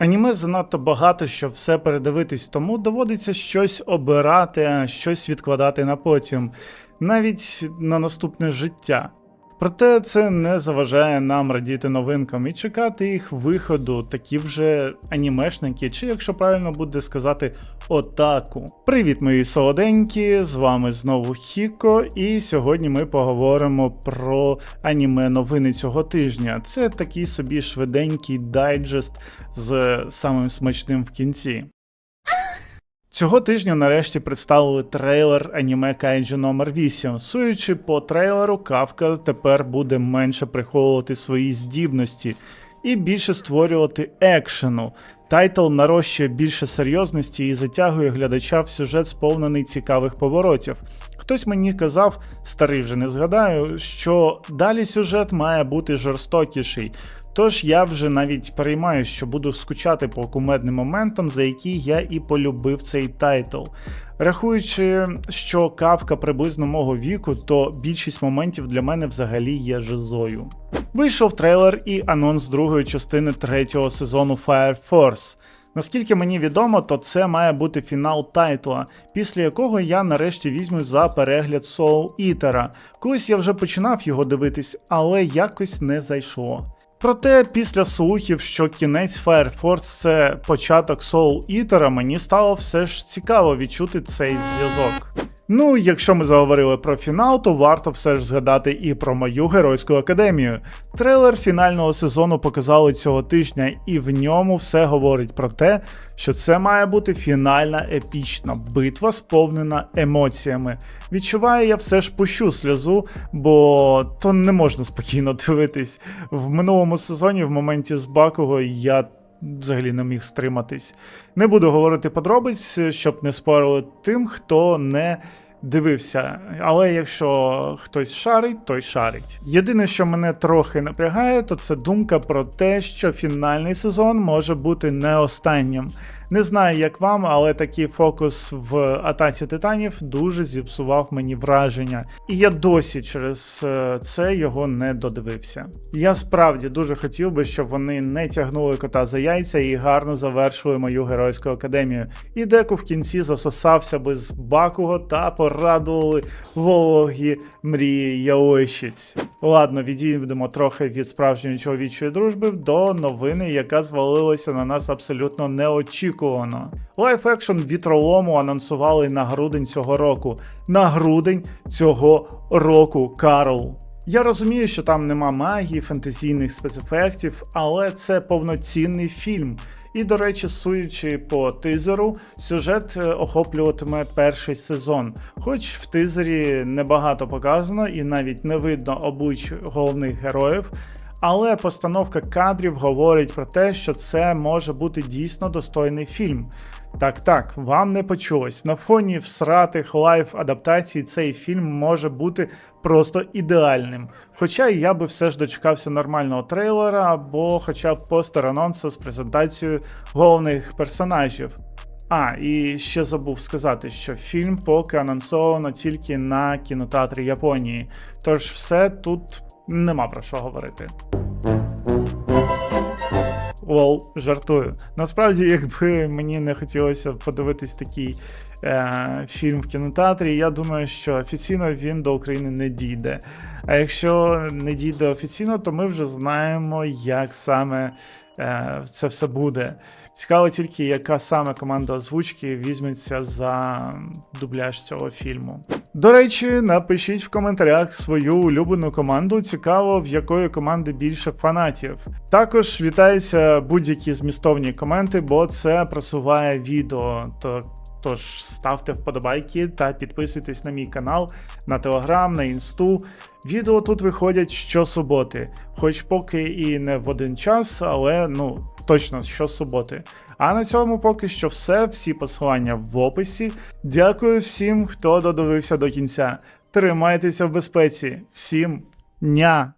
Аніме занадто багато, щоб все передивитись, тому доводиться щось обирати, щось відкладати на потім, навіть на наступне життя. Проте це не заважає нам радіти новинкам і чекати їх виходу, такі вже анімешники, чи якщо правильно буде сказати, отаку. Привіт, мої солоденькі! З вами знову Хіко, і сьогодні ми поговоримо про аніме новини цього тижня. Це такий собі швиденький дайджест з самим смачним в кінці. Цього тижня нарешті представили трейлер аніме Кайджі номер 8 Суючи по трейлеру, Кавка тепер буде менше приховувати свої здібності і більше створювати екшену. Тайтл нарощує більше серйозності і затягує глядача в сюжет, сповнений цікавих поворотів. Хтось мені казав, старий вже не згадаю, що далі сюжет має бути жорстокіший. Тож я вже навіть переймаю, що буду скучати по кумедним моментам, за які я і полюбив цей тайтл. Рахуючи, що кавка приблизно мого віку, то більшість моментів для мене взагалі є жизою. Вийшов трейлер і анонс другої частини третього сезону Fire Force. Наскільки мені відомо, то це має бути фінал тайтла, після якого я нарешті візьму за перегляд Soul Eater. Колись я вже починав його дивитись, але якось не зайшло. Проте після слухів, що кінець Fire це початок Soul Eater, мені стало все ж цікаво відчути цей зв'язок. Ну, якщо ми заговорили про фінал, то варто все ж згадати і про мою геройську академію. Трейлер фінального сезону показали цього тижня, і в ньому все говорить про те, що це має бути фінальна епічна битва, сповнена емоціями. Відчуваю, я все ж пущу сльозу, бо то не можна спокійно дивитись. В минулому сезоні, в моменті з Бакого, я взагалі не міг стриматись. Не буду говорити подробиць, щоб не спорили тим, хто не дивився. Але якщо хтось шарить, той шарить. Єдине, що мене трохи напрягає, то це думка про те, що фінальний сезон може бути не останнім. Не знаю, як вам, але такий фокус в атаці титанів дуже зіпсував мені враження, і я досі через е, це його не додивився. Я справді дуже хотів би, щоб вони не тягнули кота за яйця і гарно завершили мою геройську академію. І деку в кінці засосався би з Бакуго та порадували вологі мрії яойщиць. Ладно, відійдемо трохи від справжньої чоловічої дружби до новини, яка звалилася на нас абсолютно неочікувано. Лайф екшн вітролому анонсували на грудень цього року. На грудень цього року, Карл. Я розумію, що там нема магії, фентезійних спецефектів, але це повноцінний фільм. І, до речі, суючи по тизеру, сюжет е, охоплюватиме перший сезон. Хоч в тизері небагато показано і навіть не видно облич головних героїв. Але постановка кадрів говорить про те, що це може бути дійсно достойний фільм. Так, так, вам не почулось. На фоні всратих лайв адаптацій цей фільм може бути просто ідеальним. Хоча я би все ж дочекався нормального трейлера або хоча б постер анонсу з презентацією головних персонажів. А, і ще забув сказати, що фільм поки анонсовано тільки на кінотеатрі Японії. Тож все тут нема про що говорити. Лол, жартую. Насправді, якби мені не хотілося подивитись такий е, фільм в кінотеатрі, я думаю, що офіційно він до України не дійде. А якщо не дійде офіційно, то ми вже знаємо, як саме е, це все буде. Цікаво тільки, яка саме команда озвучки візьметься за дубляж цього фільму. До речі, напишіть в коментарях свою улюблену команду. Цікаво, в якої команди більше фанатів. Також вітаються будь-які змістовні коменти, бо це просуває відео. То Тож ставте вподобайки та підписуйтесь на мій канал, на телеграм, на інсту. Відео тут виходять щосуботи, хоч поки і не в один час, але ну точно щосуботи. А на цьому поки що все. Всі посилання в описі. Дякую всім, хто додивився до кінця. Тримайтеся в безпеці. Всім ня!